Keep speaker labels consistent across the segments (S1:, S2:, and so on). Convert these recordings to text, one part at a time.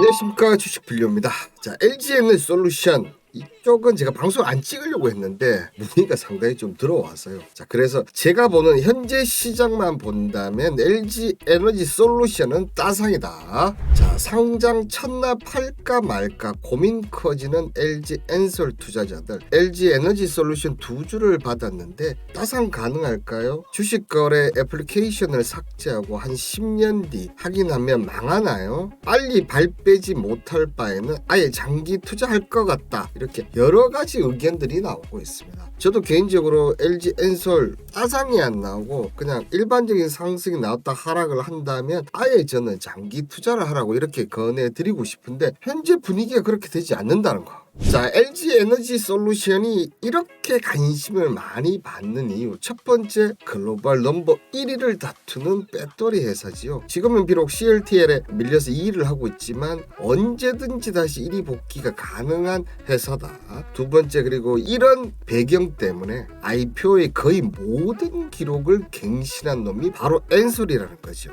S1: 안녕하십니까 주식 빌려입니다. 자 LG에는 솔루션 이쪽은 제가 방송 안 찍으려고 했는데 문의가 상당히 좀 들어와서요. 자 그래서 제가 보는 현재 시장만 본다면 LG 에너지 솔루션은 따상이다. 자 상장 첫날 팔까 말까 고민 커지는 LG 엔솔 투자자들 LG 에너지 솔루션 두 주를 받았는데 따상 가능할까요? 주식 거래 애플리케이션을 삭제하고 한 10년 뒤 확인하면 망하나요? 빨리 발 빼지 못할 바에는 아예 장기 투자할 것 같다. 이렇게 여러 가지 의견들이 나오고 있습니다. 저도 개인적으로 LG 엔솔 따상이 안 나오고 그냥 일반적인 상승이 나왔다 하락을 한다면 아예 저는 장기 투자를 하라고 이렇게 권해드리고 싶은데 현재 분위기가 그렇게 되지 않는다는 거. 자, LG 에너지 솔루션이 이렇게 관심을 많이 받는 이유 첫 번째 글로벌 넘버 1위를 다투는 배터리 회사지요. 지금은 비록 CLTL에 밀려서 2위를 하고 있지만 언제든지 다시 1위 복귀가 가능한 회사다. 두 번째 그리고 이런 배경 때문에 IPO의 거의 모든 기록을 갱신한 놈이 바로 엔솔이라는 거죠.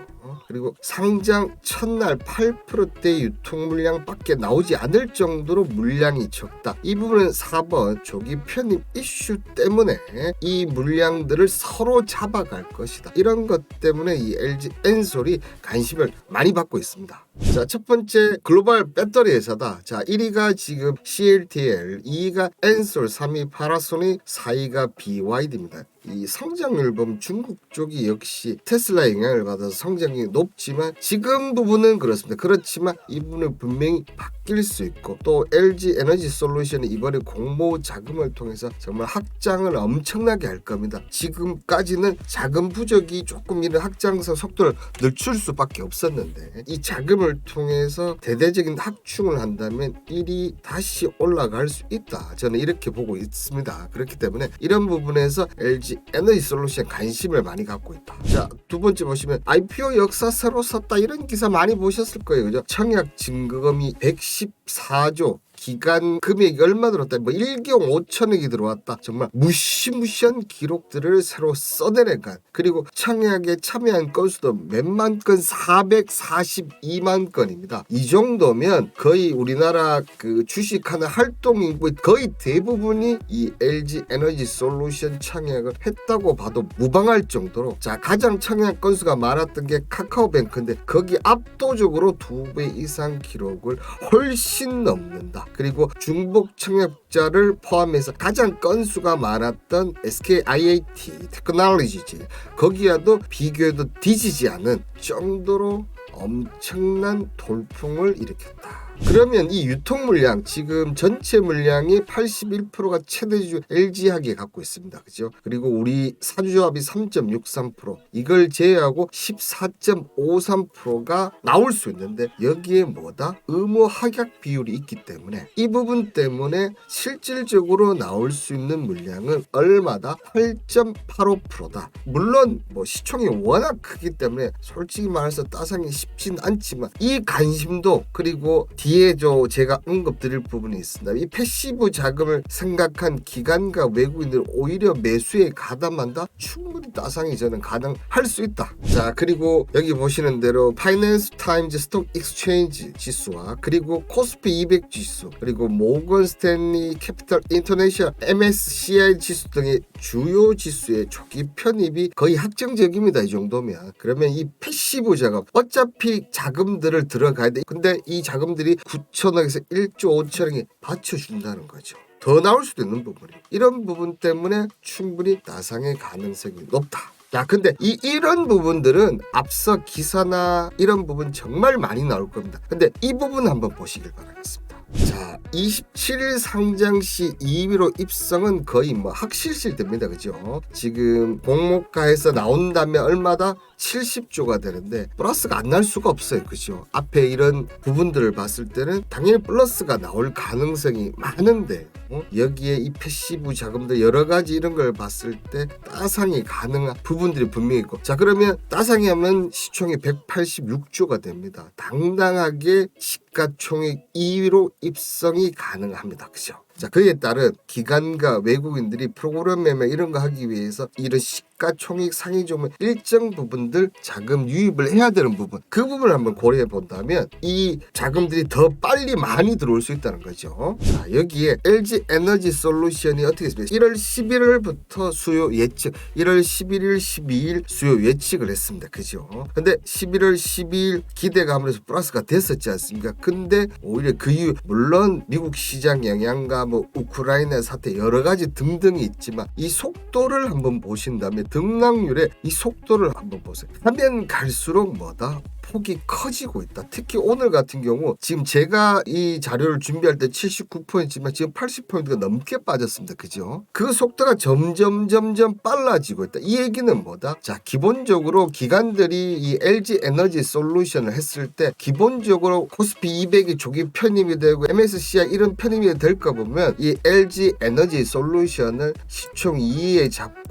S1: 그리고 상장 첫날 8%대 유통 물량밖에 나오지 않을 정도로 물량이 적다. 이 부분은 4번 조기 편입 이슈 때문에 이 물량들을 서로 잡아갈 것이다. 이런 것 때문에 이 LG 엔솔이 관심을 많이 받고 있습니다. 자, 첫 번째 글로벌 배터리 회사다. 자, 1위가 지금 CLTL, 2위가 엔솔, 3위 파라소닉, 4위가 BYD입니다. 이 성장률 보면 중국 쪽이 역시 테슬라 영향을 받아서 성장이 높지만 지금 부분은 그렇습니다. 그렇지만 이 부분은 분명히 바뀔 수 있고 또 LG 에너지 솔루션이 이번에 공모 자금을 통해서 정말 확장을 엄청나게 할 겁니다. 지금까지는 자금 부족이 조금 이런 확장성 속도를 늦출 수밖에 없었는데 이 자금을 통해서 대대적인 확충을 한다면 일이 다시 올라갈 수 있다. 저는 이렇게 보고 있습니다. 그렇기 때문에 이런 부분에서 LG 에너지 솔루션 관심을 많이 갖고 있다. 자, 두 번째 보시면 IPO 역사 새로 썼다 이런 기사 많이 보셨을 거예요. 그죠? 청약 증거금이 114조 기간 금액이 얼마 들었다. 뭐 1경 5천억이 들어왔다. 정말 무시무시한 기록들을 새로 써내려간. 그리고 청약에 참여한 건수도 몇만 건 442만 건입니다. 이 정도면 거의 우리나라 그 주식하는 활동 인구의 거의 대부분이 이 LG 에너지 솔루션 청약을 했다고 봐도 무방할 정도로 자 가장 청약 건수가 많았던 게 카카오뱅크인데 거기 압도적으로 두 배 이상 기록을 훨씬 넘는다 그리고 중복 청약자를 포함해서 가장 건수가 많았던 SK IAT 테크놀로지지 거기와도 비교해도 뒤지지 않은 정도로 엄청난 돌풍을 일으켰다. 그러면 이 유통 물량 지금 전체 물량이 81%가 최대주 LG하게 갖고 있습니다. 그죠? 그리고 우리 사주조합이 3.63% 이걸 제외하고 14.53%가 나올 수 있는데 여기에 뭐다? 의무 합약 비율이 있기 때문에 이 부분 때문에 실질적으로 나올 수 있는 물량은 얼마다? 8.85%다. 물론 뭐 시총이 워낙 크기 때문에 솔직히 말해서 따상이 쉽진 않지만 이 관심도 그리고 뒤에 저 제가 언급 드릴 부분이 있습니다. 이 패시브 자금을 생각한 기관과 외국인들 오히려 매수에 가담한다? 충분히 따상이 저는 가능할 수 있다. 자 그리고 여기 보시는 대로 파이낸스 타임즈 스톡 익스체인지 지수와 그리고 코스피 200 지수 그리고 모건 스탠리 캐피털 인터내셔널 MSCI 지수 등의 주요 지수의 조기 편입이 거의 확정적입니다. 이 정도면 그러면 이 패시브 자금 어차피 자금들을 들어가야 돼. 근데 이 자금들이 9천억에서 1조 5천억이 받쳐준다는 거죠. 더 나올 수도 있는 부분이 이런 부분 때문에 충분히 나상의 가능성이 높다. 야, 근데 이 이런 부분들은 앞서 기사나 이런 부분 정말 많이 나올 겁니다. 근데 이 부분 한번 보시길 바라겠습니다. 자, 27일 상장 시 2위로 입성은 거의 뭐 확실시 됩니다. 그죠? 지금 공모가에서 나온다면 얼마다 70조가 되는데 플러스가 안 날 수가 없어요. 그죠? 앞에 이런 부분들을 봤을 때는 당연히 플러스가 나올 가능성이 많은데 어? 여기에 이 패시브 자금들 여러 가지 이런 걸 봤을 때 따상이 가능한 부분들이 분명히 있고 자 그러면 따상이 하면 시총이 186조가 됩니다. 당당하게 시가총액 2위로 입성이 가능합니다. 그죠? 자 그에 따른 기관과 외국인들이 프로그램 매매 이런 거 하기 위해서 이런 시가총액 상위 종목 일정 부분들 자금 유입을 해야 되는 부분 그 부분을 한번 고려해 본다면 이 자금들이 더 빨리 많이 들어올 수 있다는 거죠. 자 여기에 LG 에너지 솔루션이 어떻게 했습니까? 1월 11일부터 수요 예측, 1월 11일, 12일 수요 예측을 했습니다. 그죠? 근데 11월 12일 기대가 아무래도 플러스가 됐었지 않습니까? 근데 오히려 그 이후 물론 미국 시장 영향과 뭐 우크라이나 사태 여러 가지 등등이 있지만 이 속도를 한번 보신다면 등락률의 이 속도를 한번 보세요. 하면 갈수록 뭐다? 폭이 커지고 있다. 특히 오늘 같은 경우 지금 제가 이 자료를 준비할 때 79%였지만 지금 80%가 넘게 빠졌습니다. 그죠? 그 속도가 점점 점점 빨라지고 있다. 이 얘기는 뭐다? 자, 기본적으로 기관들이 이 LG 에너지 솔루션을 했을 때 기본적으로 코스피 200이 조기 편입이 되고 MSCI 이런 편입이 될까 보면 이 LG 에너지 솔루션을 시총 2위에 잡고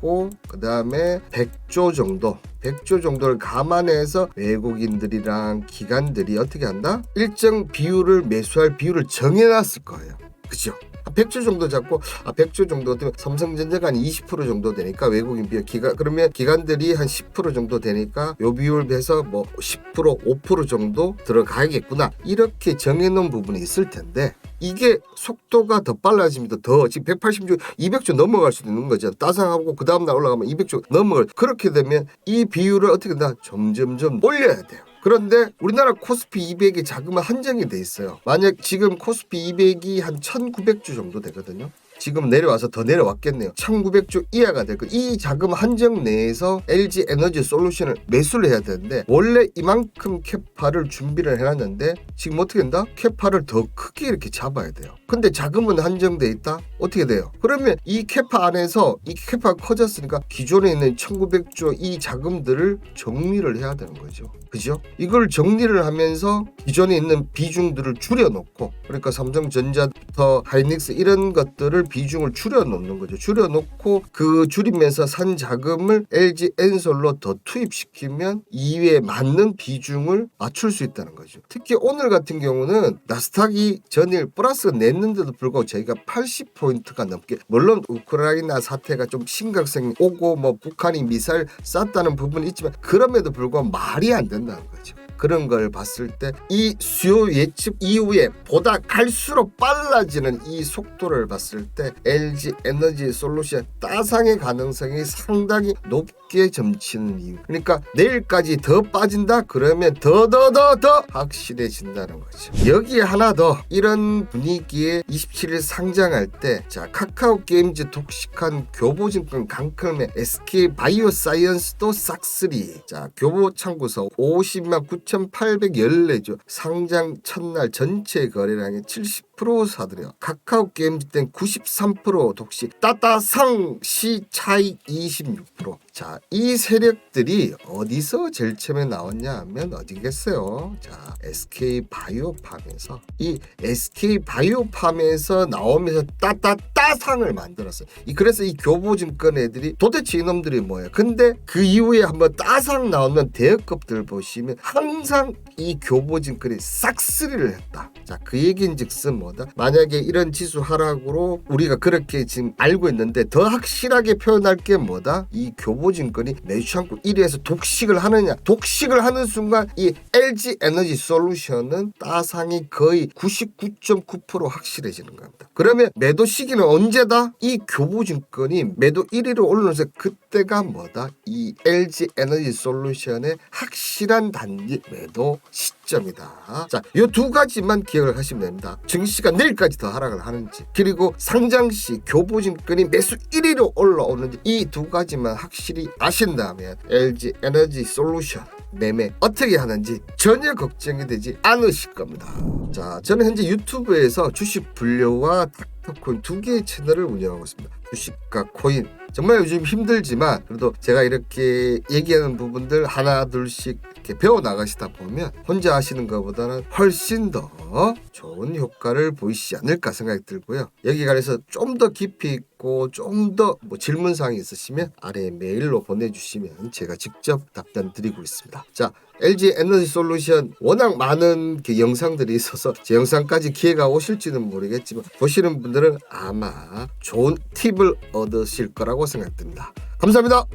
S1: 그 다음에 100조 정도 100조 정도를 감안해서 외국인들이랑 기관들이 어떻게 한다? 일정 비율을 매수할 비율을 정해놨을 거예요. 그죠? 100조 정도 잡고 아 100조 정도 되면 삼성전자가 한 20% 정도 되니까 외국인 비율 기관 그러면 기관들이 한 10% 정도 되니까 요 비율 해서 뭐 10% 5% 정도 들어가야겠구나 이렇게 정해놓은 부분이 있을 텐데 이게 속도가 더 빨라집니다. 더 지금 180조, 200조 넘어갈 수도 있는 거죠. 따상하고 그 다음 날 올라가면 200조 넘어갈. 그렇게 되면 이 비율을 어떻게 된다? 점점점 올려야 돼요. 그런데 우리나라 코스피 200이 자금은 한정이 돼 있어요. 만약 지금 코스피 200이 한 1,900주 정도 되거든요. 지금 내려와서 더 내려왔겠네요. 1900조 이하가 될 거. 이 자금 한정 내에서 LG 에너지 솔루션을 매수를 해야 되는데 원래 이만큼 캐파를 준비를 해놨는데 지금 어떻게 된다? 캐파를 더 크게 이렇게 잡아야 돼요. 근데 자금은 한정돼 있다. 어떻게 돼요? 그러면 이 캐파 안에서 이 캐파가 커졌으니까 기존에 있는 1900조 이 자금들을 정리를 해야 되는 거죠. 그죠? 이걸 정리를 하면서 기존에 있는 비중들을 줄여놓고 그러니까 삼성전자부터 하이닉스 이런 것들을 비중을 줄여놓는 거죠. 줄여놓고 그 줄이면서 산 자금을 LG 엔솔로 더 투입시키면 이에 맞는 비중을 맞출 수 있다는 거죠. 특히 오늘 같은 경우는 나스닥이 전일 플러스가 냈는데도 불구하고 저희가 80포인트가 넘게 물론 우크라이나 사태가 좀 심각성이 오고 뭐 북한이 미사일 쐈다는 부분이 있지만 그럼에도 불구하고 말이 안 된다는 거죠. 그런 걸 봤을 때 이 수요 예측 이후에 보다 갈수록 빨라지는 이 속도를 봤을 때 LG 에너지 솔루션 따상의 가능성이 상당히 높게 점치는 이유. 그러니까 내일까지 더 빠진다 그러면 더 더 더 더 확실해진다는 거죠. 여기에 하나 더 이런 분위기에 27일 상장할 때 자 카카오 게임즈 독식한 교보증권 강클매 SK 바이오사이언스도 싹쓸이 자 교보 창구서 50만 9,814조 상장 첫날 전체 거래량의 70% 사들여 카카오 게임즈 땐 93% 독식 따따상 시 차익 26% 자, 이 세력들이 어디서 제일 처음에 나왔냐 하면 어디겠어요? 자, SK 바이오팜에서 이 SK 바이오팜에서 나오면서 따따따상을 만들었어요. 이 그래서 이 교보증권 애들이 도대체 이놈들이 뭐야? 근데 그 이후에 한번 따상 나오면 대여급들 보시면 항상 이 교보증권이 싹쓸이를 했다. 자, 그 얘기인즉슨 뭐 다? 만약에 이런 지수 하락으로 우리가 그렇게 지금 알고 있는데 더 확실하게 표현할 게 뭐다? 이 교보증권이 매주 않고 1위에서 독식을 하느냐? 독식을 하는 순간 이 LG 에너지 솔루션은 따상이 거의 99.9% 확실해지는 겁니다. 그러면 매도 시기는 언제다? 이 교보증권이 매도 1위로 올라오면서 그때가 뭐다? 이 LG 에너지 솔루션의 확실한 단기 매도 시점 이다. 자, 이두 가지만 기억을 하시면 됩니다. 증시가 내일까지 더 하락을 하는지, 그리고 상장 시 교보증권이 매수 1위로 올라오는지 이 두 가지만 확실히 아신다면 LG 에너지 솔루션 매매 어떻게 하는지 전혀 걱정이 되지 않으실 겁니다. 자, 저는 현재 유튜브에서 주식 분류와 닥터코인 두 개의 채널을 운영하고 있습니다. 주식과 코인 정말 요즘 힘들지만 그래도 제가 이렇게 얘기하는 부분들 하나 둘씩 이렇게 배워 나가시다 보면 혼자 하시는 것보다는 훨씬 더 좋은 효과를 보이시지 않을까 생각이 들고요. 여기 관해서 좀 더 깊이 있고 좀 더 뭐 질문 사항이 있으시면 아래 메일로 보내주시면 제가 직접 답변 드리고 있습니다. 자 LG 에너지 솔루션 워낙 많은 그 영상들이 있어서 제 영상까지 기회가 오실지는 모르겠지만 보시는 분들은 아마 좋은 팁을 얻으실 거라고 생각됩니다. 감사합니다.